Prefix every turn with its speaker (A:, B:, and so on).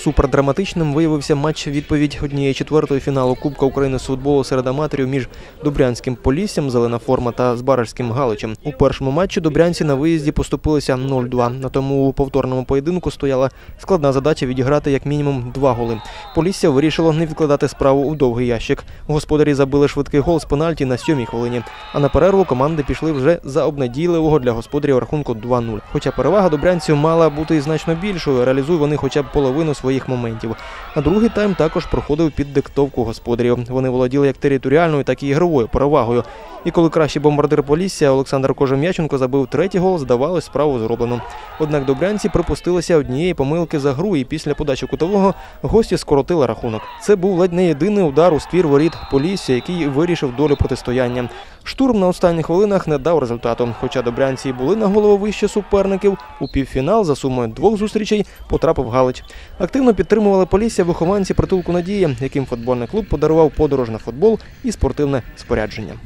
A: Супердраматичним виявився матч відповідь однієї четвертої фіналу Кубка України з футболу серед аматорів між Добрянським Поліссям, зелена форма та Збаражським Галичем. У першому матчі добрянці на виїзді поступилися 0-2. На тому у повторному поєдинку стояла складна задача відіграти як мінімум два голи. Полісся вирішило не відкладати справу у довгий ящик. Господарі забили швидкий гол з пенальті на сьомій хвилині. А на перерву команди пішли вже за обнадійливого для господарів рахунку 2-0. Хоча перевага добрянців мала бути значно більшою, реалізуй вони хоча б половину своїх моментів. На другий тайм також проходив під диктовку господарів. Вони володіли як територіальною, так і ігровою перевагою. І коли кращий бомбардир Полісся Олександр Кожем'яченко забив третій гол, здавалось, справу зроблено. Однак добрянці припустилися однієї помилки за гру, і після подачі кутового гості скоротили рахунок. Це був ледь не єдиний удар у ствір воріт Полісся, який вирішив долю протистояння. Штурм на останніх хвилинах не дав результату. Хоча добрянці були на голову вище суперників, у півфінал за сумою двох зустрічей потрапив Галич. Активно підтримували Полісся вихованці притулку Надії, яким футбольний клуб подарував подорож на футбол і спортивне спорядження.